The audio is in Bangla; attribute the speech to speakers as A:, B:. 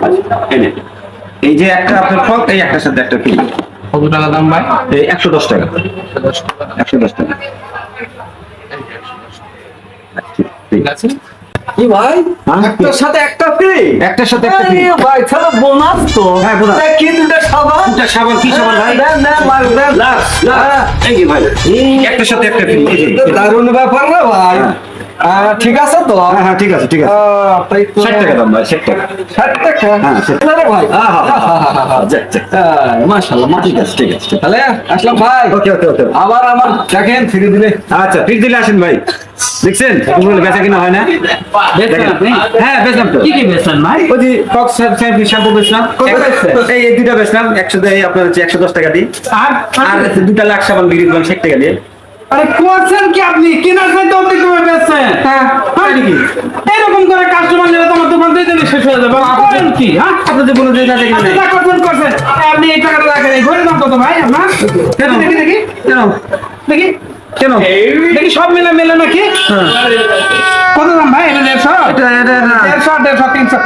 A: আচ্ছা, এই যে একটা আপনার এই একটার সাথে একটা ফ্রি
B: কত টাকা দাম ভাই
A: এই একশো দশ টাকা একশো দশ টাকা আচ্ছা, ঠিক
B: আছে
C: কি ভাই
A: হ্যাঁ?
C: ভাই
A: হ্যাঁ,
C: সাবান
A: কি ভাই এই একটার সাথে একটা ফ্রি
C: দারুণ ব্যাপার না ভাই ঠিক আছে তো?
A: হ্যাঁ হ্যাঁ ঠিক আছে ঠিক আছে। ষাট টাকা দাম ভাই ষাট টাকা।
C: ষাট টাকা?
A: হ্যাঁ, ষাট।
C: রে ভাই।
A: ঠিক আছে ঠিক আছে
C: তাহলে আসলাম ভাই।
A: ওকে ওকে ওকে।
C: আবার আমার দেখেন ফিরে দিলে।
A: আচ্ছা ফির দিলে আসেন ভাই। দেখছেন? বেচা কিনা হয় না? হ্যাঁ বেচলাম তো।
B: কি কি বেচলেন ভাই?
A: ওই যে শ্যাম্পু বেচলাম? এই এই দুটা বেচলাম। একশো আপনার হচ্ছে একশো দশ টাকা দিয়ে
B: আর
A: আর দুটা লাখ সাবান বিক্রি করলাম ষাট টাকা দিয়ে।
B: আরে কোয়াছেন কি আপনি? কেনার চাইতে অর্ধেক কমে বেচছেন?
A: হ্যাঁ।
B: নাকি? এরকম করে কাস্টমার নিলে তোমার দোকান দিয়ে দিলে শেষ হয়ে যাবে। করেন কি হ্যাঁ?
A: আপনি যে বলে দিয়ে দেখেন
B: যা করছেন করছেন। আপনি এই টাকাটা রাখেন। এই ঘরের দাম কত ভাই আপনার?
A: কেন?
B: দেখি দেখি।
A: কেন?
B: দেখি।
A: কেন?
B: দেখি সব মিলে মিলে নাকি?
A: হ্যাঁ।
B: কত দাম ভাই? এটা দেড়শো?
A: এটা না
B: দেড়শো দেড়শো তিনশো।